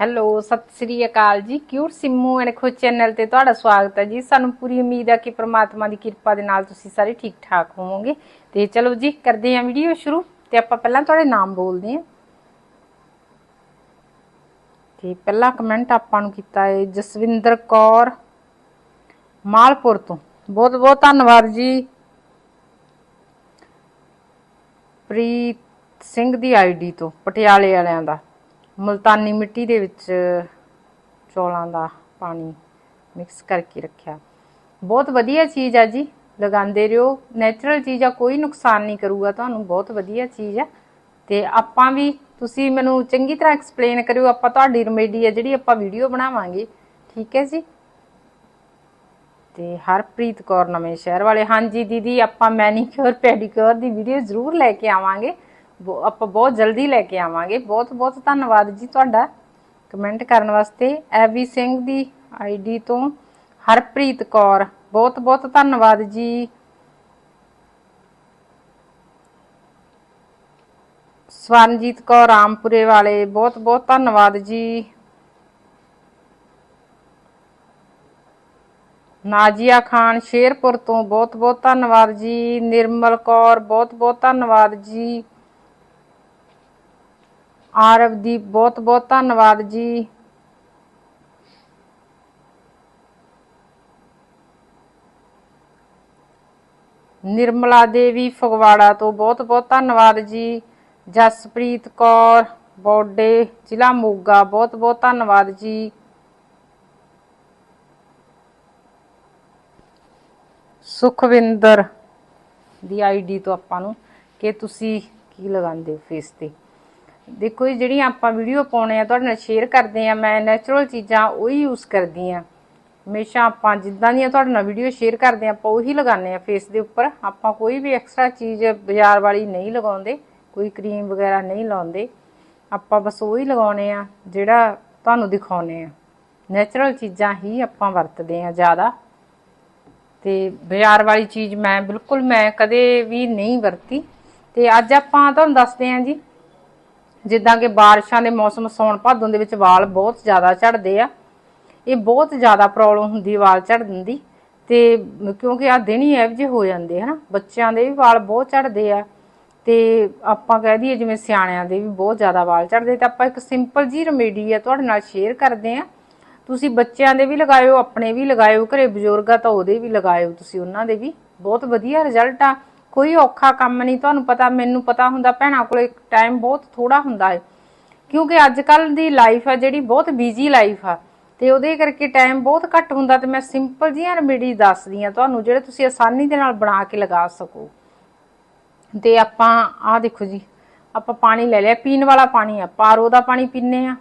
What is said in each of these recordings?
Hello, ਸਤਿ ਸ੍ਰੀ ਅਕਾਲ ਜੀ। Cute Simmu and Khush channel ਤੇ ਤੁਹਾਡਾ ਸਵਾਗਤ ਹੈ ਜੀ। ਸਾਨੂੰ ਪੂਰੀ ਉਮੀਦ ਹੈ ਕਿ ਪ੍ਰਮਾਤਮਾ ਦੀ ਕਿਰਪਾ ਦੇ ਨਾਲ ਤੁਸੀਂ ਸਾਰੇ ਠੀਕ ਠਾਕ ਹੋਵੋਗੇ। ਤੇ ਚਲੋ ਜੀ, ਕਰਦੇ ਹਾਂ ਵੀਡੀਓ ਸ਼ੁਰੂ। ਤੇ ਆਪਾਂ ਪਹਿਲਾਂ ਤੁਹਾਡੇ ਨਾਮ ਬੋਲਦੇ ਹਾਂ। ਤੇ ਪਹਿਲਾ ਕਮੈਂਟ ਆਪਾਂ ਨੂੰ ਕੀਤਾ ਹੈ ਜਸਵਿੰਦਰ ਕੌਰ ਮਾਲਪੁਰ ਤੋਂ। ਬਹੁਤ ਬਹੁਤ ਧੰਨਵਾਦ ਜੀ। ਪ੍ਰੀਤ ਸਿੰਘ ਦੀ ਆਈਡੀ ਤੋਂ, ਪਟਿਆਲੇ ਵਾਲਿਆਂ ਦਾ। ਮਲਤਾਨੀ ਮਿੱਟੀ ਦੇ ਵਿੱਚ ਚੌਲਾਂ ਦਾ ਪਾਣੀ ਮਿਕਸ ਕਰਕੇ ਰੱਖਿਆ। ਬਹੁਤ ਵਧੀਆ ਚੀਜ਼ ਆ ਜੀ, ਲਗਾਉਂਦੇ ਰਹੋ। ਨੇਚਰਲ ਚੀਜ਼ ਆ, ਕੋਈ ਨੁਕਸਾਨ ਨਹੀਂ ਕਰੂਗਾ, ਤੁਹਾਨੂੰ ਬਹੁਤ ਵਧੀਆ ਚੀਜ਼ ਆ। ਤੇ ਆਪਾਂ ਵੀ, ਤੁਸੀਂ ਮੈਨੂੰ ਚੰਗੀ ਤਰ੍ਹਾਂ ਐਕਸਪਲੇਨ ਕਰਿਓ, ਆਪਾਂ ਤੁਹਾਡੀ ਰੈਮੇਡੀ ਆ, ਜਿਹੜੀ ਆਪਾਂ ਵੀਡੀਓ ਬਣਾਵਾਂਗੇ। ਠੀਕ ਹੈ ਜੀ? ਤੇ ਹਰਪ੍ਰੀਤ ਕੌਰ ਨਵੇਂ ਸ਼ਹਿਰ ਵਾਲੇ। ਹਾਂਜੀ ਦੀਦੀ, ਆਪਾਂ ਮੈਨੀਕਿਉਰ ਪੈਡੀਕਿਉਰ ਦੀ ਵੀਡੀਓ ਜ਼ਰੂਰ ਲੈ ਕੇ ਆਵਾਂਗੇ। ਆਪਾਂ ਬਹੁਤ ਜਲਦੀ ਲੈ ਕੇ ਆਵਾਂਗੇ। ਬਹੁਤ ਬਹੁਤ ਧੰਨਵਾਦ ਜੀ ਤੁਹਾਡਾ ਕਮੈਂਟ ਕਰਨ ਵਾਸਤੇ। ਐਵੀ ਸਿੰਘ ਦੀ ਆਈਡੀ ਤੋਂ ਹਰਪ੍ਰੀਤ ਕੌਰ। ਬਹੁਤ ਬਹੁਤ ਧੰਨਵਾਦ ਜੀ। ਸਵਰਨਜੀਤ ਕੌਰ ਰਾਮਪੁਰੇ ਵਾਲੇ, ਬਹੁਤ ਬਹੁਤ ਧੰਨਵਾਦ ਜੀ। ਨਾਜੀਆ ਖਾਨ ਸ਼ੇਰਪੁਰ ਤੋਂ, ਬਹੁਤ ਬਹੁਤ ਧੰਨਵਾਦ ਜੀ। ਨਿਰਮਲ ਕੌਰ, ਬਹੁਤ ਬਹੁਤ ਧੰਨਵਾਦ ਜੀ। ਆਰਵਦੀਪ ਬਹੁਤ ਬਹੁਤ ਧੰਨਵਾਦ ਜੀ। ਨਿਰਮਲਾ ਦੇਵੀ ਫਗਵਾੜਾ ਤੋਂ ਬਹੁਤ ਬਹੁਤ ਧੰਨਵਾਦ ਜੀ। ਜਸਪ੍ਰੀਤ ਕੌਰ, ਬੋਡੇ, ਜ਼ਿਲ੍ਹਾ ਮੋਗਾ, ਬਹੁਤ ਬਹੁਤ ਧੰਨਵਾਦ ਜੀ। ਸੁਖਵਿੰਦਰ ਦੀ ਆਈਡੀ ਤੋਂ ਆਪਾਂ ਨੂੰ ਕਿ ਤੁਸੀਂ ਕੀ ਲਗਾਉਂਦੇ ਹੋ ਫੇਸ ਤੇ? ਦੇਖੋ ਜੀ, ਜਿਹੜੀਆਂ ਆਪਾਂ ਵੀਡੀਓ ਪਾਉਣੇ ਆ, ਤੁਹਾਡੇ ਨਾਲ ਸ਼ੇਅਰ ਕਰਦੇ ਆ, ਮੈਂ ਨੈਚੁਰਲ ਚੀਜ਼ਾਂ ਉਹੀ ਯੂਜ਼ ਕਰਦੀ ਆ। ਹਮੇਸ਼ਾ ਆਪਾਂ ਜਿੱਦਾਂ ਦੀਆਂ ਤੁਹਾਡੇ ਨਾਲ ਵੀਡੀਓ ਸ਼ੇਅਰ ਕਰਦੇ ਆ, ਆਪਾਂ ਉਹੀ ਲਗਾਉਂਦੇ ਆ ਫੇਸ ਦੇ ਉੱਪਰ। ਆਪਾਂ ਕੋਈ ਵੀ ਐਕਸਟਰਾ ਚੀਜ਼ ਬਾਜ਼ਾਰ ਵਾਲੀ ਨਹੀਂ ਲਗਾਉਂਦੇ, ਕੋਈ ਕਰੀਮ ਵਗੈਰਾ ਨਹੀਂ ਲਾਉਂਦੇ। ਆਪਾਂ ਬਸ ਉਹੀ ਲਗਾਉਣੇ ਆ, ਜਿਹੜਾ ਤੁਹਾਨੂੰ ਦਿਖਾਉਣੇ ਆ। ਨੈਚੁਰਲ ਚੀਜ਼ਾਂ ਹੀ ਆਪਾਂ ਵਰਤਦੇ ਆ ਜ਼ਿਆਦਾ। ਤੇ ਬਾਜ਼ਾਰ ਵਾਲੀ ਚੀਜ਼ ਮੈਂ ਬਿਲਕੁਲ ਮੈਂ ਕਦੇ ਵੀ ਨਹੀਂ ਵਰਤੀ। ਤੇ ਅੱਜ ਆਪਾਂ ਤੁਹਾਨੂੰ ਦੱਸਦੇ ਹਾਂ ਜੀ ਜਿੱਦਾਂ ਕਿ ਬਾਰਿਸ਼ਾਂ ਦੇ ਮੌਸਮ ਸੌਣ ਭਾਦੋਂ ਦੇ ਵਿੱਚ ਵਾਲ ਬਹੁਤ ਜ਼ਿਆਦਾ ਝੜਦੇ ਆ। ਇਹ ਬਹੁਤ ਜ਼ਿਆਦਾ ਪ੍ਰੋਬਲਮ ਹੁੰਦੀ ਵਾਲ ਝੜਨ ਦੀ ਤੇ ਕਿਉਂਕਿ ਆ ਦਿਨ ਹੀ ਇਹੋ ਜਿਹੇ ਹੋ ਜਾਂਦੇ ਹਨਾ। ਬੱਚਿਆਂ ਦੇ ਵੀ ਵਾਲ ਬਹੁਤ ਝੜਦੇ ਆ ਤੇ ਆਪਾਂ ਕਹਿ ਦਈਏ ਜਿਵੇਂ ਸਿਆਣਿਆਂ ਦੇ ਵੀ ਬਹੁਤ ਜ਼ਿਆਦਾ ਵਾਲ ਝੜਦੇ ਤੇ ਆਪਾਂ ਇੱਕ ਸਿੰਪਲ ਜੀ ਰੈਮੇਡੀ ਆ ਤੁਹਾਡੇ ਨਾਲ ਸ਼ੇਅਰ ਕਰਦੇ ਆ। ਤੁਸੀਂ ਬੱਚਿਆਂ ਦੇ ਵੀ ਲਗਾਇਓ, ਆਪਣੇ ਵੀ ਲਗਾਇਓ, ਘਰੇ ਬਜ਼ੁਰਗ ਆ ਤਾਂ ਉਹਦੇ ਵੀ ਲਗਾਇਓ ਤੁਸੀਂ ਉਹਨਾਂ ਦੇ ਵੀ। ਬਹੁਤ ਵਧੀਆ ਰਿਜ਼ਲਟ ਆ। ਕੋਈ ਔਖਾ ਕੰਮ ਨਹੀਂ, ਤੁਹਾਨੂੰ ਪਤਾ, ਮੈਨੂੰ ਪਤਾ ਹੁੰਦਾ, ਭੈਣਾਂ ਕੋਲੇ ਟਾਈਮ ਬਹੁਤ ਥੋੜਾ ਹੁੰਦਾ ਹੈ। ਕਿਉਂਕਿ ਅੱਜ ਕੱਲ ਦੀ ਲਾਈਫ ਆ, ਜਿਹੜੀ ਬਹੁਤ ਬਿਜ਼ੀ ਲਾਈਫ ਆ, ਤੇ ਉਹਦੇ ਕਰਕੇ ਟਾਈਮ ਬਹੁਤ ਘੱਟ ਹੁੰਦਾ, ਤੇ ਮੈਂ ਸਿੰਪਲ ਜਿਹੀਆਂ ਰੈਮੇਡੀ ਦੱਸਦੀ ਆ ਤੁਹਾਨੂੰ, ਜਿਹੜੇ ਤੁਸੀਂ ਆਸਾਨੀ ਦੇ ਨਾਲ ਬਣਾ ਕੇ ਲਗਾ ਸਕੋ। ਤੇ ਆਪਾਂ, ਆਹ ਦੇਖੋ ਜੀ, ਆਪਾਂ ਪਾਣੀ ਲੈ ਲਿਆ, ਪੀਣ ਵਾਲਾ ਪਾਣੀ ਆ, ਪਾਰੋ ਦਾ ਪਾਣੀ ਪੀਨੇ ਆ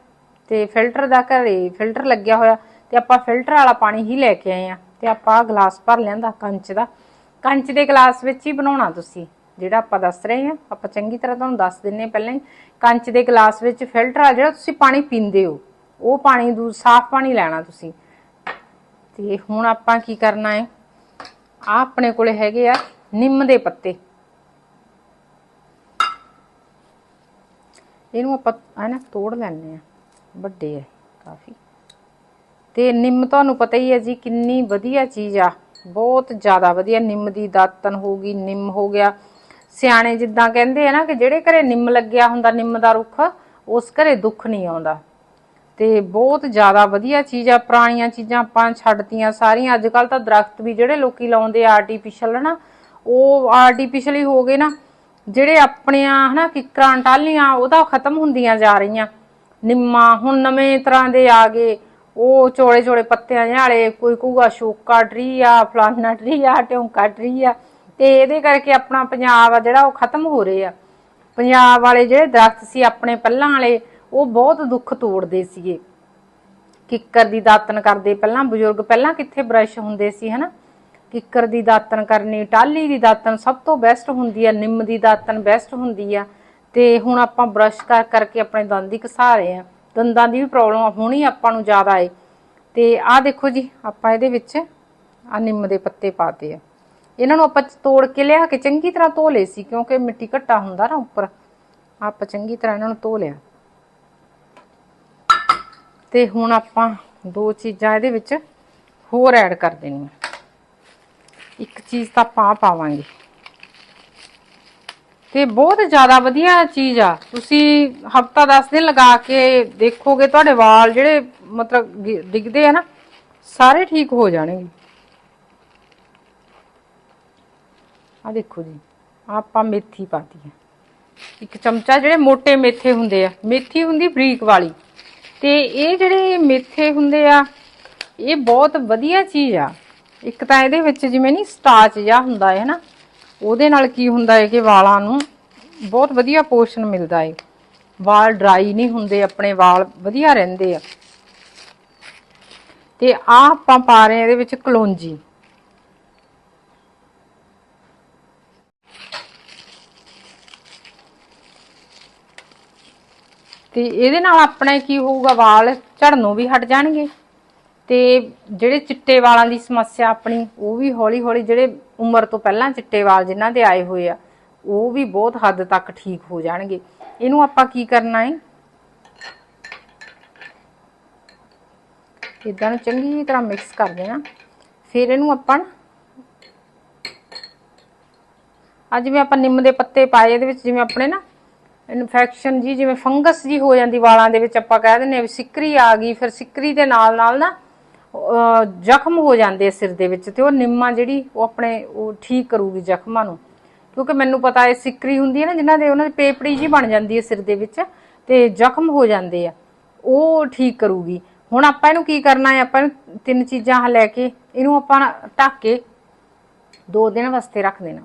ਤੇ ਫਿਲਟਰ ਦਾ ਘਰੇ ਫਿਲਟਰ ਲੱਗਿਆ ਹੋਇਆ, ਤੇ ਆਪਾਂ ਫਿਲਟਰ ਵਾਲਾ ਪਾਣੀ ਹੀ ਲੈ ਕੇ ਆਏ ਆ ਤੇ ਆਪਾਂ ਆਹ ਗਲਾਸ ਭਰ ਲਿਆਂਦਾ, ਕੰਚ ਦਾ ਕੰਚ ਦੇ ਗਲਾਸ ਵਿੱਚ ਹੀ ਬਣਾਉਣਾ ਤੁਸੀਂ, ਜਿਹੜਾ ਆਪਾਂ ਦੱਸ ਰਹੇ ਹਾਂ, ਆਪਾਂ ਚੰਗੀ ਤਰ੍ਹਾਂ ਤੁਹਾਨੂੰ ਦੱਸ ਦਿੰਨੇ ਹਾਂ ਪਹਿਲਾਂ ਹੀ। ਕੰਚ ਦੇ ਗਲਾਸ ਵਿੱਚ ਫਿਲਟਰ ਆ ਜਿਹੜਾ ਤੁਸੀਂ ਪਾਣੀ ਪੀਂਦੇ ਹੋ, ਉਹ ਪਾਣੀ ਦੂ, ਸਾਫ਼ ਪਾਣੀ ਲੈਣਾ ਤੁਸੀਂ। ਤੇ ਹੁਣ ਆਪਾਂ ਕੀ ਕਰਨਾ ਹੈ? ਆ ਆਪਣੇ ਕੋਲੇ ਹੈਗੇ ਆ ਨਿੰਮ ਦੇ ਪੱਤੇ। ਇਹਨੂੰ ਆਪਾਂ ਹੈ ਨਾ ਤੋੜ ਲੈਣੇ ਆ ਵੱਡੇ ਆ ਕਾਫੀ। ਤੇ ਨਿੰਮ ਤੁਹਾਨੂੰ ਪਤਾ ਹੀ ਹੈ ਜੀ, ਕਿੰਨੀ ਵਧੀਆ ਚੀਜ਼ ਆ। ਬਹੁਤ ਜ਼ਿਆਦਾ ਵਧੀਆ, ਨਿੰਮ ਦੀ ਦਾਤਨ ਹੋਗੀ ਨਿੰਮ ਹੋ ਗਿਆ। ਸਿਆਣੇ ਜਿੱਦਾਂ ਕਹਿੰਦੇ ਆ ਨਾ ਕਿ ਜਿਹੜੇ ਘਰੇ ਨਿੰਮ ਲੱਗਿਆ ਹੁੰਦਾ, ਨਿੰਮ ਦਾ ਰੁੱਖ, ਉਸ ਘਰੇ ਦੁੱਖ ਨਹੀਂ ਆਉਂਦਾ। ਤੇ ਬਹੁਤ ਜ਼ਿਆਦਾ ਵਧੀਆ ਚੀਜ਼ ਆ, ਪੁਰਾਣੀਆਂ ਚੀਜ਼ਾਂ ਆਪਾਂ ਛੱਡਤੀਆਂ ਸਾਰੀਆਂ। ਅੱਜ ਕੱਲ ਤਾਂ ਦਰਖਤ ਵੀ ਜਿਹੜੇ ਲੋਕੀ ਲਾਉਂਦੇ ਆਰਟੀਫੀਸ਼ਲ ਨਾ ਉਹ ਆਰਟੀਫੀਸ਼ਲ ਹੀ ਹੋ ਗਏ ਨਾ। ਜਿਹੜੇ ਆਪਣੀਆਂ, ਹਨਾ, ਕਿਕਰਾਂ ਟਾਲੀਆਂ ਉਹਦਾ ਖਤਮ ਹੁੰਦੀਆਂ ਜਾ ਰਹੀਆਂ। ਨਿੰਮਾ ਹੁਣ ਨਵੇਂ ਤਰ੍ਹਾਂ ਦੇ ਆ ਗਏ। ਉਹ ਚੋੜੇ ਚੋੜੇ ਪੱਤਿਆਂ ਜਿਹੇ ਵਾਲੇ ਕੋਈ ਕੂਗਾ ਸ਼ੋਕਾ ਟਰੀ ਆ ਫਲਾਨਾ ਟਰੀ ਆ ਟਿਉਂਕਾ ਟਰੀ ਆ। ਤੇ ਇਹਦੇ ਕਰਕੇ ਆਪਣਾ ਪੰਜਾਬ ਆ ਜਿਹੜਾ ਉਹ ਖਤਮ ਹੋ ਰਹੇ ਆ। ਪੰਜਾਬ ਵਾਲੇ ਜਿਹੜੇ ਦਰਖਤ ਸੀ ਆਪਣੇ ਪਹਿਲਾਂ ਵਾਲੇ, ਉਹ ਬਹੁਤ ਦੁੱਖ ਤੋੜਦੇ ਸੀਗੇ। ਕਿੱਕਰ ਦੀ ਦਾਤਨ ਕਰਦੇ ਪਹਿਲਾਂ, ਬਜ਼ੁਰਗ ਪਹਿਲਾਂ ਕਿੱਥੇ ਬ੍ਰਸ਼ ਹੁੰਦੇ ਸੀ, ਹਨਾ? ਕਿੱਕਰ ਦੀ ਦਾਤਨ ਕਰਨੀ ਟਾਲੀ ਦੀ ਦਾਤਨ ਸਭ ਤੋਂ ਬੈਸਟ ਹੁੰਦੀ ਆ, ਨਿੰਮ ਦੀ ਦਾਤਨ ਬੈਸਟ ਹੁੰਦੀ ਆ। ਤੇ ਹੁਣ ਆਪਾਂ ਬ੍ਰਸ਼ ਕਰ ਕਰਕੇ ਆਪਣੇ ਦੰਦ ਹੀ ਘਸਾ ਰਹੇ ਆ। ਦੰਦਾਂ ਦੀ ਵੀ ਪ੍ਰੋਬਲਮ ਹੋਣੀ ਆਪਾਂ ਨੂੰ ਜ਼ਿਆਦਾ ਏ। ਤੇ ਆਹ ਦੇਖੋ ਜੀ, ਆਪਾਂ ਇਹਦੇ ਵਿੱਚ ਆ ਨਿੰਮ ਦੇ ਪੱਤੇ ਪਾਤੇ ਆ। ਇਹਨਾਂ ਨੂੰ ਆਪਾਂ ਤੋੜ ਕੇ ਲਿਆ ਕੇ ਚੰਗੀ ਤਰ੍ਹਾਂ ਧੋ ਲਏ ਸੀ, ਕਿਉਂਕਿ ਮਿੱਟੀ ਘੱਟਾ ਹੁੰਦਾ ਨਾ ਉੱਪਰ। ਆਪਾਂ ਚੰਗੀ ਤਰ੍ਹਾਂ ਇਹਨਾਂ ਨੂੰ ਧੋ ਲਿਆ। ਤੇ ਹੁਣ ਆਪਾਂ ਦੋ ਚੀਜ਼ਾਂ ਇਹਦੇ ਵਿੱਚ ਹੋਰ ਐਡ ਕਰ ਦੇਣੀਆਂ। ਇੱਕ ਚੀਜ਼ ਤਾਂ ਆਪਾਂ ਆਹ ਪਾਵਾਂਗੇ। ਤੇ ਬਹੁਤ ਜ਼ਿਆਦਾ ਵਧੀਆ ਚੀਜ਼ ਆ। ਤੁਸੀਂ ਹਫਤਾ 10 ਦਿਨ ਲਗਾ ਕੇ ਦੇਖੋਗੇ, ਤੁਹਾਡੇ ਵਾਲ ਜਿਹੜੇ ਮਤਲਬ ਗਿ- ਡਿੱਗਦੇ ਆ ਨਾ, ਸਾਰੇ ਠੀਕ ਹੋ ਜਾਣਗੇ। ਆ ਦੇਖੋ ਜੀ, ਆਹ ਆਪਾਂ ਮੇਥੀ ਪਾਤੀ ਹੈ ਇੱਕ ਚਮਚਾ ਜਿਹੜੇ ਮੋٹے ਮੇਥੇ ਹੁੰਦੇ ਆ, ਮੇਥੀ ਹੁੰਦੀ ਬਰੀਕ ਵਾਲੀ। ਤੇ ਇਹ ਜਿਹੜੇ ਮੇਥੇ ਹੁੰਦੇ ਆ, ਇਹ ਬਹੁਤ ਵਧੀਆ ਚੀਜ਼ ਆ। ਇੱਕ ਤਾਂ ਇਹਦੇ ਵਿੱਚ ਜਿਵੇਂ ਨਹੀਂ ਸਟਾਚ ਜਿਹਾ ਹੁੰਦਾ ਹੈ ਨਾ ਉਹਦੇ ਨਾਲ ਕੀ ਹੁੰਦਾ ਹੈ ਕਿ ਵਾਲਾਂ ਨੂੰ ਬਹੁਤ ਵਧੀਆ ਪੋਸ਼ਣ ਮਿਲਦਾ ਹੈ। ਵਾਲ ਡਰਾਈ ਨਹੀਂ ਹੁੰਦੇ, ਆਪਣੇ ਵਾਲ ਵਧੀਆ ਰਹਿੰਦੇ ਆ। ਤੇ ਆ ਆਪਾਂ ਪਾ ਰਹੇ ਇਹਦੇ ਵਿੱਚ ਕਲੋਂਜੀ। ਤੇ ਇਹਦੇ ਨਾਲ ਆਪਣੇ ਕੀ ਹੋਊਗਾ? ਵਾਲ ਝੜਨੋਂ ਵੀ ਹਟ ਜਾਣਗੇ। ਤੇ ਜਿਹੜੇ ਚਿੱਟੇ ਵਾਲਾਂ ਦੀ ਸਮੱਸਿਆ ਆਪਣੀ, ਉਹ ਵੀ ਹੌਲੀ ਹੌਲੀ ਜਿਹੜੇ ਉਮਰ ਤੋਂ ਪਹਿਲਾਂ ਚਿੱਟੇ ਵਾਲ ਜਿਨ੍ਹਾਂ ਦੇ ਆਏ ਹੋਏ ਆ, ਉਹ ਵੀ ਬਹੁਤ ਹੱਦ ਤੱਕ ਠੀਕ ਹੋ ਜਾਣਗੇ। ਇਹਨੂੰ ਆਪਾਂ ਕੀ ਕਰਨਾ ਹੈ ਇਦਾਂ ਨੂੰ ਚੰਗੀ ਤਰ੍ਹਾਂ ਮਿਕਸ ਕਰ ਦੇਣਾ। ਫਿਰ ਇਹਨੂੰ ਆਪਾਂ ਅੱਜ ਜਿਵੇਂ ਆਪਾਂ ਨਿੰਮ ਦੇ ਪੱਤੇ ਪਾਏ, ਇਹਦੇ ਵਿੱਚ ਜਿਵੇਂ ਆਪਣੇ ਨਾ ਇਨਫੈਕਸ਼ਨ ਜੀ, ਜਿਵੇਂ ਫੰਗਸ ਜੀ ਹੋ ਜਾਂਦੀ ਵਾਲਾਂ ਦੇ ਵਿੱਚ ਆਪਾਂ ਕਹਿ ਦਿੰਦੇ ਆ ਵੀ ਸਿੱਕਰੀ ਆ ਗਈ, ਫਿਰ ਸਿੱਕਰੀ ਦੇ ਨਾਲ ਨਾਲ ਨਾ ਜ਼ਖਮ ਹੋ ਜਾਂਦੇ ਆ ਸਿਰ ਦੇ ਵਿੱਚ ਤੇ ਉਹ ਨਿੰਮਾ ਜਿਹੜੀ ਉਹ ਆਪਣੇ ਉਹ ਠੀਕ ਕਰੂਗੀ ਜ਼ਖਮਾਂ ਨੂੰ। ਕਿਉਂਕਿ ਮੈਨੂੰ ਪਤਾ ਹੈ ਸਿੱਕਰੀ ਹੁੰਦੀ ਹੈ ਨਾ ਜਿਨ੍ਹਾਂ ਦੇ ਉਹਨਾਂ ਦੀ ਪੇਪੜੀ ਜੀ ਬਣ ਜਾਂਦੀ ਹੈ ਸਿਰ ਦੇ ਵਿੱਚ ਤੇ ਜ਼ਖਮ ਹੋ ਜਾਂਦੇ ਆ। ਉਹ ਠੀਕ ਕਰੂਗੀ। ਹੁਣ ਆਪਾਂ ਇਹਨੂੰ ਕੀ ਕਰਨਾ ਹੈ? ਆਪਾਂ ਤਿੰਨ ਚੀਜ਼ਾਂ ਲੈ ਕੇ ਇਹਨੂੰ ਆਪਾਂ ਢੱਕ ਕੇ ਦੋ ਦਿਨ ਵਾਸਤੇ ਰੱਖ ਦੇਣਾ।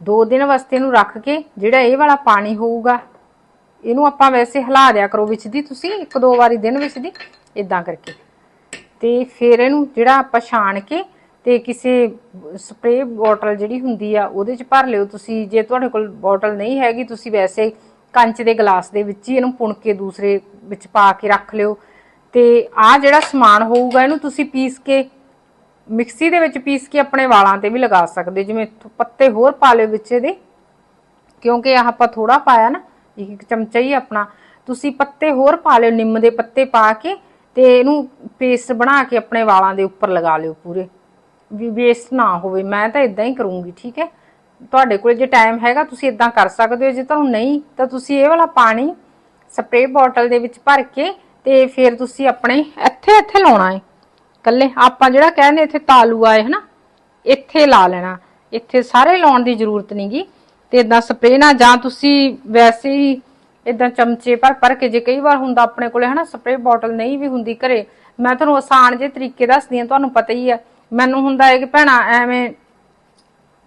ਦੋ ਦਿਨ ਵਾਸਤੇ ਇਹਨੂੰ ਰੱਖ ਕੇ ਜਿਹੜਾ ਇਹ ਵਾਲਾ ਪਾਣੀ ਹੋਊਗਾ, ਇਹਨੂੰ ਆਪਾਂ ਵੈਸੇ ਹਿਲਾ ਦਿਆ ਕਰੋ ਵਿੱਚ ਦੀ ਤੁਸੀਂ, ਇੱਕ ਦੋ ਵਾਰੀ ਦਿਨ ਵਿੱਚ ਦੀ ਇਦਾਂ ਕਰਕੇ। ਤੇ ਫਿਰ ਇਹਨੂੰ ਜਿਹੜਾ ਆਪਾਂ ਛਾਣ ਕੇ ਤੇ ਕਿਸੇ ਸਪਰੇਅ ਬੋਟਲ ਜਿਹੜੀ ਹੁੰਦੀ ਆ, ਉਹਦੇ ਚ ਭਰ ਲਿਓ। ਤੁਸੀਂ ਜੇ ਤੁਹਾਡੇ ਕੋਲ ਬੋਟਲ ਨਹੀਂ ਹੈਗੀ, ਤੁਸੀਂ ਵੈਸੇ ਕੰਚ ਦੇ ਗਲਾਸ ਦੇ ਵਿੱਚ ਹੀ ਇਹਨੂੰ ਪੁਣ ਕੇ ਦੂਸਰੇ ਵਿੱਚ ਪਾ ਕੇ ਰੱਖ ਲਿਓ। ਤੇ ਆ ਜਿਹੜਾ ਸਮਾਨ ਹੋਊਗਾ, ਇਹਨੂੰ ਤੁਸੀਂ ਪੀਸ ਕੇ ਮਿਕਸੀ ਦੇ ਵਿੱਚ ਪੀਸ ਕੇ ਆਪਣੇ ਵਾਲਾਂ ਤੇ ਵੀ ਲਗਾ ਸਕਦੇ ਹੋ। ਜਿਵੇਂ ਪੱਤੇ ਹੋਰ ਪਾ ਲਿਓ ਵਿੱਚ ਇਹਦੇ। ਕਿਉਂਕਿ ਆਹ ਆਪਾਂ ਥੋੜਾ ਪਾਇਆ ਨਾ ਇੱਕ ਚਮਚਾ ਹੀ ਆਪਣਾ। ਤੁਸੀਂ ਪੱਤੇ ਹੋਰ ਪਾ ਲਿਓ, ਨਿੰਮ ਦੇ ਪੱਤੇ ਪਾ ਕੇ ਤੇ ਇਹਨੂੰ ਪੇਸਟ ਬਣਾ ਕੇ ਆਪਣੇ ਵਾਲਾਂ ਦੇ ਉੱਪਰ ਲਗਾ ਲਿਓ ਪੂਰੇ। ਵੀ ਵੇਸਟ ਨਾ ਹੋਵੇ। ਮੈਂ ਤਾਂ ਇਦਾਂ ਹੀ ਕਰੂੰਗੀ, ਠੀਕ ਹੈ? ਤੁਹਾਡੇ ਕੋਲ ਜੇ ਟਾਈਮ ਹੈਗਾ, ਤੁਸੀਂ ਇਦਾਂ ਕਰ ਸਕਦੇ ਹੋ। ਜੇ ਤੁਹਾਨੂੰ ਨਹੀਂ, ਤਾਂ ਤੁਸੀਂ ਇਹ ਵਾਲਾ ਪਾਣੀ ਸਪਰੇਅ ਬੋਟਲ ਦੇ ਵਿੱਚ ਭਰ ਕੇ ਤੇ ਫਿਰ ਤੁਸੀਂ ਆਪਣੇ ਇੱਥੇ ਇੱਥੇ ਲਾਉਣਾ ਹੈ। ਕੱਲੇ ਆਪਾਂ ਜਿਹੜਾ ਕਹਿੰਦੇ ਇੱਥੇ ਤਾਲੂ ਆਏ, ਹਨਾ? ਇੱਥੇ ਲਾ ਲੈਣਾ। ਇੱਥੇ ਸਾਰੇ ਲਾਉਣ ਦੀ ਜ਼ਰੂਰਤ ਨਹੀਂਗੀ ਤੇ ਇਦਾਂ ਸਪਰੇਅ ਨਾਲ ਜਾਂ ਤੁਸੀਂ ਵੈਸੇ ਹੀ ਇਦਾਂ ਚਮਚੇ ਭਰ ਭਰ ਕੇ ਜੇ ਕਈ ਵਾਰ ਹੁੰਦਾ ਆਪਣੇ ਕੋਲੇ, ਹਨਾ ਸਪਰੇ ਬੋਟਲ ਨਹੀਂ ਵੀ ਹੁੰਦੀ ਘਰੇ, ਮੈਂ ਤੁਹਾਨੂੰ ਆਸਾਨ ਜੇ ਤਰੀਕੇ ਦੱਸਦੀ ਹਾਂ, ਤੁਹਾਨੂੰ ਪਤਾ ਹੀ ਆ। ਮੈਨੂੰ ਹੁੰਦਾ ਹੈ ਕਿ ਭੈਣਾ, ਐਵੇਂ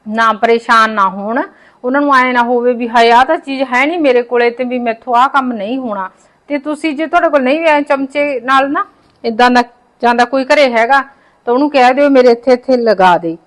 ਨਾ ਪਰੇਸ਼ਾਨ ਨਾ ਹੋਣ, ਉਹਨਾਂ ਨੂੰ ਐ ਨਾ ਹੋਵੇ ਵੀ ਹਾਏ, ਆਹ ਤਾਂ ਚੀਜ਼ ਹੈ ਨਹੀਂ ਮੇਰੇ ਕੋਲੇ ਤੇ ਵੀ ਮੈਥੋਂ ਆਹ ਕੰਮ ਨਹੀਂ ਹੋਣਾ। ਤੇ ਤੁਸੀਂ ਜੇ ਤੁਹਾਡੇ ਕੋਲ ਨਹੀਂ ਵੀ ਐ ਚਮਚੇ ਨਾਲ ਨਾ ਇਦਾਂ ਦਾ ਜਾਂਦਾ ਕੋਈ ਘਰੇ ਹੈਗਾ, ਤਾਂ ਉਹਨੂੰ ਕਹਿ ਦਿਓ ਮੇਰੇ ਇੱਥੇ ਇੱਥੇ ਲਗਾ ਦੇ।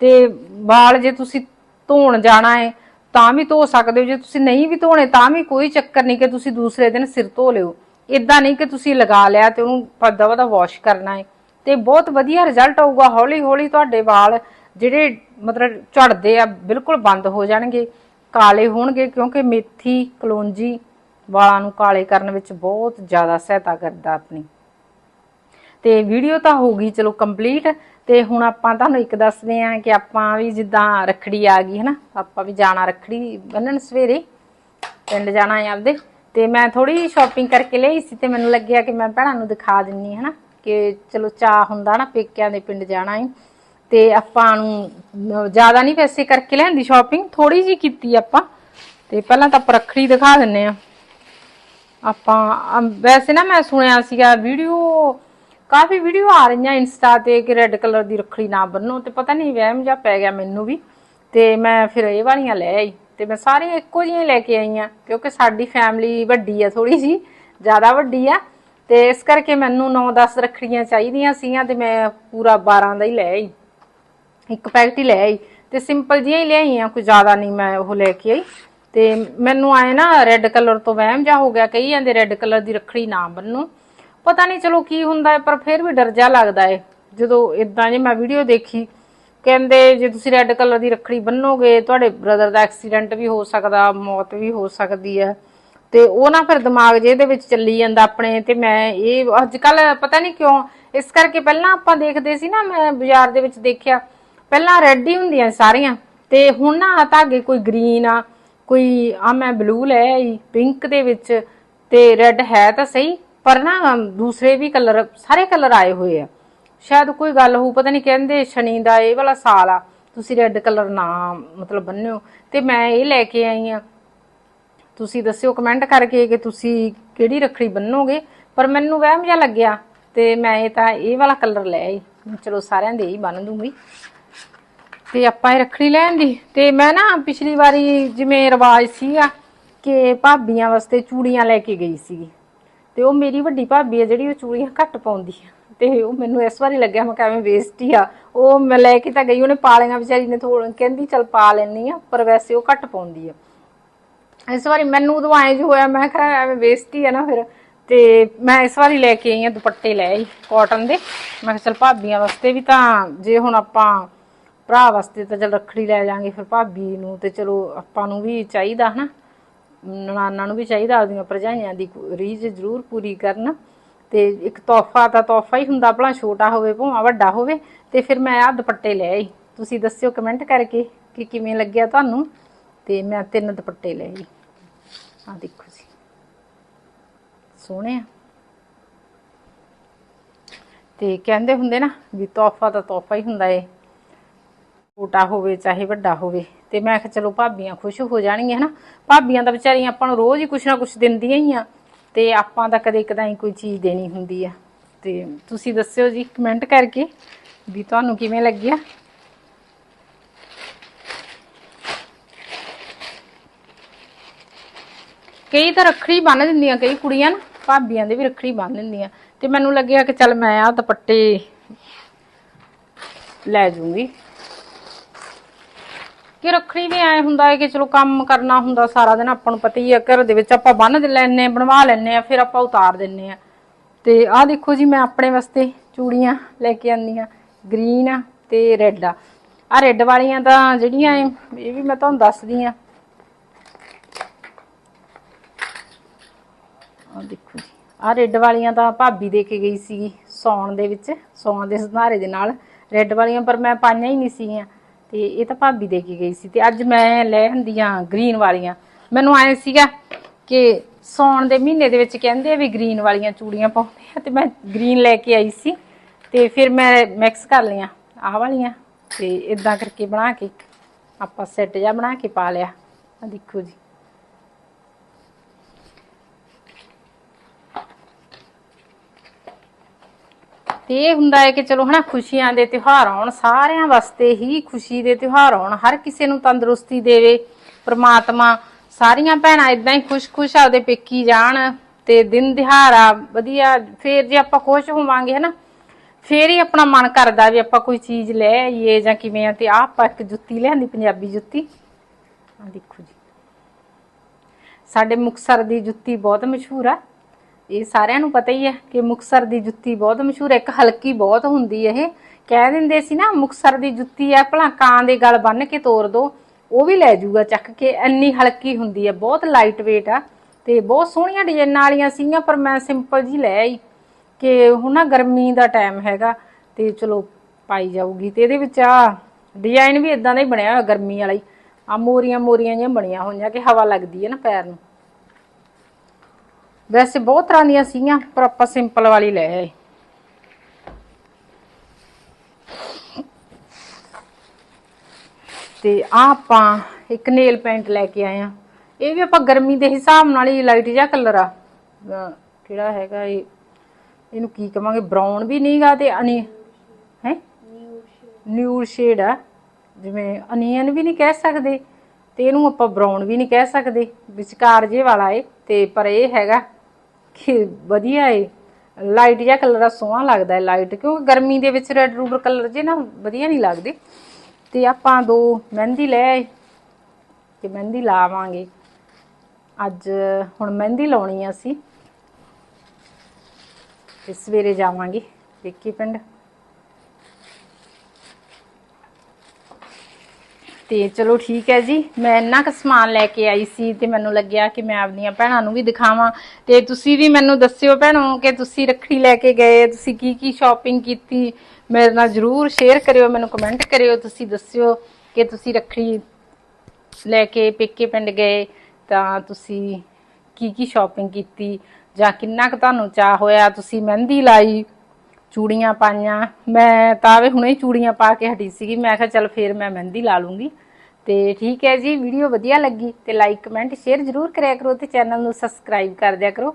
ਤੇ ਵਾਲ ਜੇ ਤੁਸੀਂ ਧੋਣ ਜਾਣਾ ਹੈ ਤਾਂ ਵੀ ਧੋ ਸਕਦੇ ਹੋ, ਜੇ ਤੁਸੀਂ ਨਹੀਂ ਵੀ ਧੋਣੇ ਤਾਂ ਵੀ ਕੋਈ ਚੱਕਰ ਨਹੀਂ ਕਿ ਤੁਸੀਂ ਦੂਸਰੇ ਦਿਨ ਸਿਰ ਧੋ ਲਿਓ। ਇਦਾਂ ਨਹੀਂ ਕਿ ਤੁਸੀਂ ਲਗਾ ਲਿਆ ਤੇ ਉਹਨੂੰ ਪੱਦਾ ਵਦਾ ਵਾਸ਼ ਕਰਨਾ ਹੈ। ਤੇ ਬਹੁਤ ਵਧੀਆ ਰਿਜ਼ਲਟ ਆਊਗਾ। ਹੌਲੀ ਹੌਲੀ ਤੁਹਾਡੇ ਵਾਲ ਜਿਹੜੇ ਮਤਲਬ ਝੜਦੇ ਆ, ਬਿਲਕੁਲ ਬੰਦ ਹੋ ਜਾਣਗੇ। ਕਾਲੇ ਹੋਣਗੇ ਕਿਉਂਕਿ ਮੇਥੀ, ਕਲੋਂਜੀ ਵਾਲਾਂ ਨੂੰ ਕਾਲੇ ਕਰਨ ਵਿੱਚ ਬਹੁਤ ਜ਼ਿਆਦਾ ਸਹਾਇਤਾ ਕਰਦਾ ਆਪਣੀ। ਤੇ ਵੀਡੀਓ ਤਾਂ ਹੋ ਗਈ, ਚਲੋ ਕੰਪਲੀਟ ਤੇ ਹੁਣ ਆਪਾਂ ਤੁਹਾਨੂੰ ਇੱਕ ਦੱਸਦੇ ਆਂ ਕਿ ਆਪਾਂ ਵੀ ਜਿੱਦਾਂ ਰੱਖੜੀ ਆ ਗਈ, ਹਨਾ? ਆਪਾਂ ਵੀ ਜਾਣਾ ਰੱਖੜੀ ਬੰਨਣ ਸਵੇਰੇ, ਪਿੰਡ ਜਾਣਾ ਹੈ ਆਪਦੇ। ਤੇ ਮੈਂ ਥੋੜੀ ਸ਼ਾਪਿੰਗ ਕਰਕੇ ਲਈ ਸੀ ਤੇ ਮੈਨੂੰ ਲੱਗਿਆ ਕਿ ਮੈਂ ਭੈਣਾਂ ਨੂੰ ਦਿਖਾ ਦਿੰਨੀ ਹਨਾ? ਕਿ ਚਲੋ ਚਾਹ ਹੁੰਦਾ ਨਾ ਪੇਕਿਆਂ ਦੇ ਪਿੰਡ ਜਾਣਾ ਹੈ ਤੇ ਆਪਾਂ ਨੂੰ ਜ਼ਿਆਦਾ ਨਹੀਂ ਵੈਸੇ ਕਰਕੇ ਲੈਂਦੀ ਸ਼ਾਪਿੰਗ ਥੋੜੀ ਜੀ ਕੀਤੀ ਆਪਾਂ। ਤੇ ਪਹਿਲਾਂ ਤਾਂ ਆਪਾਂ ਰੱਖੜੀ ਦਿਖਾ ਦਿੰਨੇ ਆ। ਆਪਾਂ ਵੈਸੇ ਨਾ ਮੈਂ ਸੁਣਿਆ ਸੀਗਾ ਵੀਡੀਓ ਕਾਫੀ ਵੀਡੀਓ ਆ ਰਹੀਆਂ ਇੰਸਟਾ ਤੇ ਕਿ ਰੈੱਡ ਕਲਰ ਦੀ ਰੱਖੜੀ ਨਾ ਬੰਨੋ ਤੇ ਪਤਾ ਨਹੀਂ ਵਹਿਮ ਜਾਂ ਪੈ ਗਿਆ ਮੈਨੂੰ ਵੀ। ਤੇ ਮੈਂ ਫਿਰ ਇਹ ਵਾਲੀਆਂ ਲੈ ਆਈ ਤੇ ਮੈਂ ਸਾਰੀਆਂ ਇੱਕੋ ਜਿਹੀਆਂ ਹੀ ਲੈ ਕੇ ਆਈ ਆ, ਕਿਉਂਕਿ ਸਾਡੀ ਫੈਮਿਲੀ ਵੱਡੀ ਆ ਥੋੜੀ ਜੀ ਜ਼ਿਆਦਾ ਵੱਡੀ ਆ। ਤੇ ਇਸ ਕਰਕੇ ਮੈਨੂੰ 9-10 ਰੱਖੜੀਆਂ ਚਾਹੀਦੀਆਂ ਸੀਗੀਆਂ ਤੇ ਮੈਂ ਪੂਰਾ 12 ਦਾ ਹੀ ਲੈ ਆਈ। ਇੱਕ ਪੈਕਟ ਹੀ ਲੈ ਆਈ ਤੇ ਸਿੰਪਲ ਜਿਹੀਆਂ ਹੀ ਲਿਆਈ ਆ, ਕੋਈ ਜ਼ਿਆਦਾ ਨਹੀਂ ਮੈਂ ਉਹ ਲੈ ਕੇ ਆਈ। ਤੇ ਮੈਨੂੰ ਆਏ ਨਾ ਰੈੱਡ ਕਲਰ ਤੋਂ ਵਹਿਮ ਜਾ ਹੋ ਗਿਆ ਕਈ ਜਾਂਦੇ ਰੈੱਡ ਕਲਰ ਦੀ ਰੱਖੜੀ ਨਾ ਬੰਨੋ। ਪਤਾ ਨਹੀਂ ਚਲੋ ਕੀ ਹੁੰਦਾ ਹੈ, ਪਰ ਫਿਰ ਵੀ ਡਰ ਜਾ ਲੱਗਦਾ ਹੈ। ਜਦੋਂ ਇਦਾਂ ਜੇ ਮੈਂ ਵੀਡੀਓ ਦੇਖੀ, ਕਹਿੰਦੇ ਜੇ ਤੁਸੀਂ ਰੈੱਡ ਕਲਰ ਦੀ ਰੱਖੜੀ ਬੰਨੋਗੇ, ਤੁਹਾਡੇ ਬ੍ਰਦਰ ਦਾ ਐਕਸੀਡੈਂਟ ਵੀ ਹੋ ਸਕਦਾ, ਮੌਤ ਵੀ ਹੋ ਸਕਦੀ ਹੈ। ਤੇ ਉਹ ਨਾ ਫਿਰ ਦਿਮਾਗ ਜੇ ਇਹਦੇ ਵਿੱਚ ਚੱਲੀ ਜਾਂਦਾ ਆਪਣੇ ਤੇ ਮੈਂ ਇਹ ਅੱਜ ਕੱਲ ਪਤਾ ਨਹੀਂ ਕਿਉਂ, ਇਸ ਕਰਕੇ ਪਹਿਲਾਂ ਆਪਾਂ ਦੇਖਦੇ ਸੀ ਨਾ, ਮੈਂ ਬਾਜ਼ਾਰ ਦੇ ਵਿੱਚ ਦੇਖਿਆ, ਪਹਿਲਾਂ ਰੈੱਡ ਹੀ ਹੁੰਦੀਆਂ ਸਾਰੀਆਂ। ਤੇ ਹੁਣ ਨਾ ਧਾਗੇ ਕੋਈ ਗ੍ਰੀਨ ਆ, ਕੋਈ ਆ ਮੈਂ ਬਲੂ ਲੈ ਆਈ ਪਿੰਕ ਦੇ ਵਿੱਚ, ਤੇ ਰੈੱਡ ਹੈ ਤਾਂ ਸਹੀ। ਪਰ ਨਾ ਦੂਸਰੇ ਵੀ ਕਲਰ, ਸਾਰੇ ਕਲਰ ਆਏ ਹੋਏ ਆ। ਸ਼ਾਇਦ ਕੋਈ ਗੱਲ ਹੋਊ, ਪਤਾ ਨਹੀਂ ਕਹਿੰਦੇ ਸ਼ਨੀ ਦਾ ਇਹ ਵਾਲਾ ਸਾਲ ਆ, ਤੁਸੀਂ ਰੈੱਡ ਕਲਰ ਨਾ ਮਤਲਬ ਬੰਨਿਓ। ਤੇ ਮੈਂ ਇਹ ਲੈ ਕੇ ਆਈ ਆ। ਤੁਸੀਂ ਦੱਸਿਓ ਕਮੈਂਟ ਕਰਕੇ ਕਿ ਤੁਸੀਂ ਕਿਹੜੀ ਰੱਖੜੀ ਬੰਨੋਗੇ? ਪਰ ਮੈਨੂੰ ਵਹਿਮ ਜਿਹਾ ਲੱਗਿਆ ਤੇ ਮੈਂ ਇਹ ਤਾਂ ਇਹ ਵਾਲਾ ਕਲਰ ਲੈ ਆਈ। ਚਲੋ ਸਾਰਿਆਂ ਦੇ ਹੀ ਬੰਨ ਦੂੰਗੀ। ਤੇ ਆਪਾਂ ਇਹ ਰੱਖੜੀ ਲੈਣ ਦੀ। ਤੇ ਮੈਂ ਨਾ ਪਿਛਲੀ ਵਾਰੀ ਜਿਵੇਂ ਰਿਵਾਜ ਸੀਗਾ ਕਿ ਭਾਬੀਆਂ ਵਾਸਤੇ ਚੂੜੀਆਂ ਲੈ ਕੇ ਗਈ ਸੀਗੀ। ਤੇ ਉਹ ਮੇਰੀ ਵੱਡੀ ਭਾਬੀ ਆ ਜਿਹੜੀ ਉਹ ਚੂੜੀਆਂ ਘੱਟ ਪਾਉਂਦੀ ਆ। ਤੇ ਉਹ ਮੈਨੂੰ ਇਸ ਵਾਰੀ ਲੱਗਿਆ ਮੈਂ ਕਿਵੇਂ ਵੇਸਟ ਹੀ ਆ। ਉਹ ਮੈਂ ਲੈ ਕੇ ਤਾਂ ਗਈ, ਉਹਨੇ ਪਾ ਲਈਆਂ ਵਿਚਾਰੀ ਨੇ ਥੋੜਾ ਕਹਿੰਦੀ ਚਲ ਪਾ ਲੈਣੀ ਆ, ਪਰ ਵੈਸੇ ਉਹ ਘੱਟ ਪਾਉਂਦੀ ਆ। ਇਸ ਵਾਰੀ ਮੈਨੂੰ ਉਦੋਂ ਐਂ ਜੋ ਹੋਇਆ, ਮੈਂ ਕਿਹਾ ਐਵੇਂ ਵੇਸਟ ਹੀ ਆ ਨਾ ਫਿਰ। ਤੇ ਮੈਂ ਇਸ ਵਾਰੀ ਲੈ ਕੇ ਆਈ ਆ, ਦੁਪੱਟੇ ਲੈ ਆਈ ਕਾਟਨ ਦੇ। ਮੈਂ ਕਿਹਾ ਚਲ ਭਾਬੀਆਂ ਵਾਸਤੇ ਵੀ ਤਾਂ ਜੇ ਹੁਣ ਆਪਾਂ ਭਰਾ ਵਾਸਤੇ ਤਾਂ ਚਲ ਰੱਖੜੀ ਲੈ ਜਾਾਂਗੇ ਫਿਰ ਭਾਬੀ ਨੂੰ ਤੇ ਚਲੋ ਆਪਾਂ ਨੂੰ ਵੀ ਚਾਹੀਦਾ ਹਨਾ। ਨਨਾਨਾ ਨੂੰ ਵੀ ਚਾਹੀਦਾ, ਆਪਦੀਆਂ ਭਰਜਾਈਆਂ ਦੀ ਰੀਝ ਜ਼ਰੂਰ ਪੂਰੀ ਕਰਨ ਤੇ ਇੱਕ ਤੋਹਫਾ ਤਾਂ ਤੋਹਫਾ ਹੀ ਹੁੰਦਾ, ਭਲਾ ਛੋਟਾ ਹੋਵੇ ਭਾਵੇਂ ਵੱਡਾ ਹੋਵੇ, ਤੇ ਫਿਰ ਮੈਂ ਆਹ ਦੁਪੱਟੇ ਲੈ ਆਈ। ਤੁਸੀਂ ਦੱਸਿਓ ਕਮੈਂਟ ਕਰਕੇ ਕਿ ਕਿਵੇਂ ਲੱਗਿਆ ਤੁਹਾਨੂੰ? ਤੇ ਮੈਂ ਤਿੰਨ ਦੁਪੱਟੇ ਲੈ ਆਈ। ਆ ਦੇਖੋ ਜੀ। ਸੋਹਣੇ ਆ। ਤੇ ਕਹਿੰਦੇ ਹੁੰਦੇ ਨਾ ਵੀ ਤੋਹਫਾ ਤਾਂ ਤੋਹਫਾ ਹੀ ਹੁੰਦਾ ਏ। ਛੋਟਾ ਹੋਵੇ, ਚਾਹੇ ਵੱਡਾ ਹੋਵੇ। ਤੇ ਮੈਂ ਕਿਹਾ ਚਲੋ ਭਾਬੀਆਂ ਖੁਸ਼ ਹੋ ਜਾਣਗੀਆਂ ਹਨਾ। ਭਾਬੀਆਂ ਤਾਂ ਵਿਚਾਰੀਆਂ ਆਪਾਂ ਨੂੰ ਰੋਜ਼ ਹੀ ਕੁਛ ਨਾ ਕੁਛ ਦਿੰਦੀਆਂ ਹੀ ਆ। ਤੇ ਆਪਾਂ ਤਾਂ ਕਦੇ ਕਦਾਈ ਕੋਈ ਚੀਜ਼ ਦੇਣੀ ਹੁੰਦੀ ਆ। ਤੇ ਤੁਸੀਂ ਦੱਸਿਓ ਜੀ ਕਮੈਂਟ ਕਰਕੇ ਵੀ ਤੁਹਾਨੂੰ ਕਿਵੇਂ ਲੱਗਿਆ। ਕਈ ਤਾਂ ਰੱਖੜੀ ਬੰਨ ਦਿੰਦੀਆਂ, ਕਈ ਕੁੜੀਆਂ ਨਾ ਭਾਬੀਆਂ ਦੇ ਵੀ ਰੱਖੜੀ ਬੰਨ ਦਿੰਦੀਆਂ। ਤੇ ਮੈਨੂੰ ਲੱਗਿਆ ਕਿ ਚੱਲ ਮੈਂ ਆ ਦੁਪੱਟੇ ਲੈ ਜੂੰਗੀ। ਕਿ ਰੱਖੜੀ ਵੀ ਐ ਹੁੰਦਾ ਹੈ ਕਿ ਚਲੋ ਕੰਮ ਕਰਨਾ ਹੁੰਦਾ ਸਾਰਾ ਦਿਨ, ਆਪਾਂ ਨੂੰ ਪਤਾ ਹੀ ਆ ਘਰ ਦੇ ਵਿੱਚ ਆਪਾਂ ਬੰਨ ਲੈਣੇ ਬਣਵਾ ਲੈਣੇ ਆ ਫਿਰ ਆਪਾਂ ਉਤਾਰ ਦਿੰਨੇ ਆ ਤੇ ਆਹ ਦੇਖੋ ਜੀ, ਮੈਂ ਆਪਣੇ ਵਾਸਤੇ ਚੂੜੀਆਂ ਲੈ ਕੇ ਆਂਦੀਆਂ ਗ੍ਰੀਨ ਆ ਤੇ ਰੈੱਡ। ਆ ਆ ਰੈੱਡ ਵਾਲੀਆਂ ਤਾਂ ਜਿਹੜੀਆਂ ਇਹ ਵੀ ਮੈਂ ਤੁਹਾਨੂੰ ਦੱਸਦੀ ਆ ਆ ਦੇਖੋ ਜੀ ਆ ਰੈੱਡ ਵਾਲੀਆਂ ਤਾਂ ਭਾਬੀ ਦੇ ਕੇ ਗਈ ਸੀਗੀ ਸੌਣ ਦੇ ਵਿੱਚ, ਸੌਣ ਦੇ ਸੰਧਾਰੇ ਦੇ ਨਾਲ। ਰੈੱਡ ਵਾਲੀਆਂ ਪਰ ਮੈਂ ਪਾਈਆਂ ਹੀ ਨਹੀਂ ਸੀਗੀਆਂ। ਤੇ ਇਹ ਤਾਂ ਭਾਬੀ ਦੇ ਕੇ ਗਈ ਸੀ ਤੇ ਅੱਜ ਮੈਂ ਲੈ ਹੁੰਦੀਆਂ ਗ੍ਰੀਨ ਵਾਲੀਆਂ। ਮੈਨੂੰ ਆਏ ਸੀਗਾ ਕਿ ਸੌਣ ਦੇ ਮਹੀਨੇ ਦੇ ਵਿੱਚ ਕਹਿੰਦੇ ਆ ਵੀ ਗ੍ਰੀਨ ਵਾਲੀਆਂ ਚੂੜੀਆਂ ਪਾਉਂਦੇ ਆ ਤੇ ਮੈਂ ਗ੍ਰੀਨ ਲੈ ਕੇ ਆਈ ਸੀ ਤੇ ਫਿਰ ਮੈਂ ਮਿਕਸ ਕਰ ਲਈਆਂ ਆਹ ਵਾਲੀਆਂ ਤੇ ਇਦਾਂ ਕਰਕੇ ਬਣਾ ਕੇ ਆਪਾਂ ਸੈੱਟ ਜਿਹਾ ਬਣਾ ਕੇ ਪਾ ਲਿਆ। ਆ ਦੇਖੋ ਜੀ। ਤੇ ਇਹ ਹੁੰਦਾ ਹੈ ਕਿ ਚਲੋ ਹਨਾ, ਖੁਸ਼ੀਆਂ ਦੇ ਤਿਉਹਾਰ ਆਉਣ, ਸਾਰਿਆਂ ਵਾਸਤੇ ਹੀ ਖੁਸ਼ੀ ਦੇ ਤਿਉਹਾਰ ਆਉਣ, ਹਰ ਕਿਸੇ ਨੂੰ ਤੰਦਰੁਸਤੀ ਦੇਵੇ, ਪ੍ਰਮਾਤਮਾ ਸਾਰੀਆਂ ਭੈਣਾਂ ਇਦਾਂ ਹੀ ਖੁਸ਼-ਖੁਸ਼ ਆਪਦੇ ਪੇਕੀ ਜਾਣ ਤੇ ਦਿਨ ਦਿਹਾੜਾ ਵਧੀਆ, ਫੇਰ ਜੇ ਆਪਾਂ ਖੁਸ਼ ਹੋਵਾਂਗੇ ਹਨਾ, ਫੇਰ ਹੀ ਆਪਣਾ ਮਨ ਕਰਦਾ ਵੀ ਆਪਾਂ ਕੋਈ ਚੀਜ਼ ਲੈ ਆਈਏ ਜਾਂ ਕਿਵੇਂ ਆ, ਤੇ ਆਹ ਆਪਾਂ ਇੱਕ ਜੁੱਤੀ ਲਿਆਂਦੀ, ਪੰਜਾਬੀ ਜੁੱਤੀ। ਆ ਦੇਖੋ ਜੀ। ਸਾਡੇ ਮੁਕਸਰ ਦੀ ਜੁੱਤੀ ਬਹੁਤ ਮਸ਼ਹੂਰ ਆ। ਇਹ ਸਾਰਿਆਂ ਨੂੰ ਪਤਾ ਹੀ ਹੈ ਕਿ ਮੁਕਸਰ ਦੀ ਜੁੱਤੀ ਬਹੁਤ ਮਸ਼ਹੂਰ ਹੈ, ਇੱਕ ਹਲਕੀ ਬਹੁਤ ਹੁੰਦੀ ਹੈ ਇਹ। ਕਹਿ ਦਿੰਦੇ ਸੀ ਨਾ ਮੁਕਸਰ ਦੀ ਜੁੱਤੀ ਹੈ, ਭਲਾ ਕਾਂ ਦੇ ਗਲ ਬੰਨ ਕੇ ਤੋਰ ਦੋ, ਉਹ ਵੀ ਲੈ ਜਾਊਗਾ ਚੱਕ ਕੇ, ਇੰਨੀ ਹਲਕੀ ਹੁੰਦੀ ਹੈ, ਬਹੁਤ ਲਾਈਟ weight ਆ ਤੇ ਬਹੁਤ ਸੋਹਣੀਆਂ ਡਿਜ਼ਾਈਨਾਂ ਵਾਲੀਆਂ ਸੀਗੀਆਂ, ਪਰ ਮੈਂ ਸਿੰਪਲ ਜੀ ਲੈ ਆਈ ਕਿ ਹੁਣ ਨਾ ਗਰਮੀ ਦਾ ਟਾਈਮ ਹੈਗਾ ਤੇ ਚਲੋ ਪਾਈ ਜਾਊਗੀ ਤੇ ਇਹਦੇ ਵਿੱਚ ਆ ਡਿਜ਼ਾਈਨ ਵੀ ਇਦਾਂ ਦਾ ਹੀ ਬਣਿਆ ਹੋਇਆ ਗਰਮੀ ਵਾਲਾ ਹੀ। ਆ ਮੋਰੀਆਂ ਮੋਰੀਆਂ ਜਿਹੀਆਂ ਬਣੀਆਂ ਹੋਈਆਂ ਕਿ ਹਵਾ ਲੱਗਦੀ ਹੈ ਨਾ ਪੈਰ ਨੂੰ। ਵੈਸੇ ਬਹੁਤ ਤਰ੍ਹਾਂ ਦੀਆਂ ਸੀਗੀਆਂ, ਪਰ ਆਪਾਂ ਸਿੰਪਲ ਵਾਲੀ ਲੈ ਆਏ। ਤੇ ਆ ਆਪਾਂ ਇੱਕ ਨੇਲ ਪੈਂਟ ਲੈ ਕੇ ਆਏ ਆ ਇਹ ਵੀ ਆਪਾਂ ਗਰਮੀ ਦੇ ਹਿਸਾਬ ਨਾਲ ਹੀ ਲਾਈਟ ਜਿਹਾ ਕਲਰ ਆ। ਕਿਹੜਾ ਹੈਗਾ ਇਹ? ਇਹਨੂੰ ਕੀ ਕਵਾਂਗੇ? ਬ੍ਰਾਊਨ ਵੀ ਨਹੀਂਗਾ ਤੇ ਅਨੀ ਹੈ? ਨਿਊਡ ਸ਼ੇਡ ਆ। ਜਿਵੇਂ ਅਨੀਅਨ ਵੀ ਨਹੀਂ ਕਹਿ ਸਕਦੇ ਤੇ ਇਹਨੂੰ ਆਪਾਂ ਬ੍ਰਾਊਨ ਵੀ ਨਹੀਂ ਕਹਿ ਸਕਦੇ। ਵਿਚਕਾਰ ਜੇ ਵਾਲਾ ਏ ਤੇ ਪਰ ਇਹ ਹੈਗਾ ਕਿ ਵਧੀਆ ਏ। ਲਾਈਟ ਜਿਹਾ ਕਲਰ ਆ, ਸੋਹਣਾ ਲੱਗਦਾ ਹੈ ਲਾਈਟ ਕਿਉਂਕਿ ਗਰਮੀ ਦੇ ਵਿੱਚ ਰੈੱਡ ਰੂਬਰ ਕਲਰ ਜੇ ਨਾ, ਵਧੀਆ ਨਹੀਂ ਲੱਗਦੇ। ਤੇ ਆਪਾਂ ਦੋ ਮਹਿੰਦੀ ਲੈ ਆਏ, ਤੇ ਮਹਿੰਦੀ ਲਾਵਾਂਗੇ। ਅੱਜ ਹੁਣ ਮਹਿੰਦੀ ਲਾਉਣੀ ਆ ਅਸੀਂ। ਤੇ ਸਵੇਰੇ ਜਾਵਾਂਗੇ ਵਿੱਕੀ ਪਿੰਡ। ਤੇ ਚਲੋ ਠੀਕ ਹੈ ਜੀ। ਮੈਂ ਇੰਨਾ ਕੁ ਸਮਾਨ ਲੈ ਕੇ ਆਈ ਸੀ ਤੇ ਮੈਨੂੰ ਲੱਗਿਆ ਕਿ ਮੈਂ ਆਪਣੀਆਂ ਭੈਣਾਂ ਨੂੰ ਵੀ ਦਿਖਾਵਾਂ। ਤੇ ਤੁਸੀਂ ਵੀ ਮੈਨੂੰ ਦੱਸਿਓ ਭੈਣੋ ਕਿ ਤੁਸੀਂ ਰੱਖੜੀ ਲੈ ਕੇ ਗਏ, ਤੁਸੀਂ ਕੀ ਕੀ ਸ਼ਾਪਿੰਗ ਕੀਤੀ? ਮੇਰੇ ਨਾਲ ਜਰੂਰ ਸ਼ੇਅਰ ਕਰਿਓ, ਮੈਨੂੰ ਕਮੈਂਟ ਕਰਿਓ, ਤੁਸੀਂ ਦੱਸਿਓ ਕਿ ਤੁਸੀਂ ਰੱਖੜੀ ਲੈ ਕੇ ਪੇਕੇ ਪਿੰਡ ਗਏ ਤਾਂ ਤੁਸੀਂ ਕੀ ਕੀ ਸ਼ਾਪਿੰਗ ਕੀਤੀ ਜਾਂ ਕਿੰਨਾ ਕੁ ਤੁਹਾਨੂੰ ਚਾਹ ਹੋਇਆ? ਤੁਸੀਂ ਮਹਿੰਦੀ ਲਾਈ ਚੂੜੀਆਂ ਪਾਈਆਂ। ਮੈਂ ਤਾਂ ਵੇ ਹੁਣੇ ਹੀ ਚੂੜੀਆਂ ਪਾ ਕੇ ਹਟੀ ਸੀਗੀ। ਮੈਂ ਕਿਹਾ ਚੱਲ ਫੇਰ ਮੈਂ ਮਹਿੰਦੀ ਲਾ ਲੂੰਗੀ। ਤੇ ਠੀਕ ਹੈ ਜੀ, ਵੀਡੀਓ ਵਧੀਆ ਲੱਗੀ ਤੇ ਲਾਈਕ ਕਮੈਂਟ ਸ਼ੇਅਰ ਜ਼ਰੂਰ ਕਰਿਆ ਕਰੋ ਤੇ ਚੈਨਲ ਨੂੰ ਸਬਸਕ੍ਰਾਈਬ ਕਰ ਦਿਆ ਕਰੋ।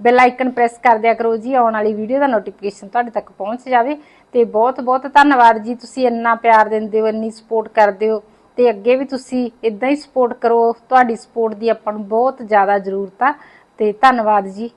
ਬੈਲ ਆਈਕਨ ਪ੍ਰੈਸ ਕਰ ਦਿਆ ਕਰੋ ਜੀ, ਆਉਣ ਵਾਲੀ ਵੀਡੀਓ ਦਾ ਨੋਟੀਫਿਕੇਸ਼ਨ ਤੁਹਾਡੇ ਤੱਕ ਪਹੁੰਚ ਜਾਵੇ। ਤੇ ਬਹੁਤ ਬਹੁਤ ਧੰਨਵਾਦ ਜੀ, ਤੁਸੀਂ ਇੰਨਾ ਪਿਆਰ ਦਿੰਦੇ ਹੋ, ਇੰਨੀ ਸਪੋਰਟ ਕਰਦੇ ਹੋ। ਤੇ ਅੱਗੇ ਵੀ ਤੁਸੀਂ ਇਦਾਂ ਹੀ ਸਪੋਰਟ ਕਰੋ। ਤੁਹਾਡੀ ਸਪੋਰਟ ਦੀ ਆਪਾਂ ਨੂੰ ਬਹੁਤ ਜ਼ਿਆਦਾ ਜ਼ਰੂਰਤ ਆ। ਤੇ ਧੰਨਵਾਦ ਜੀ।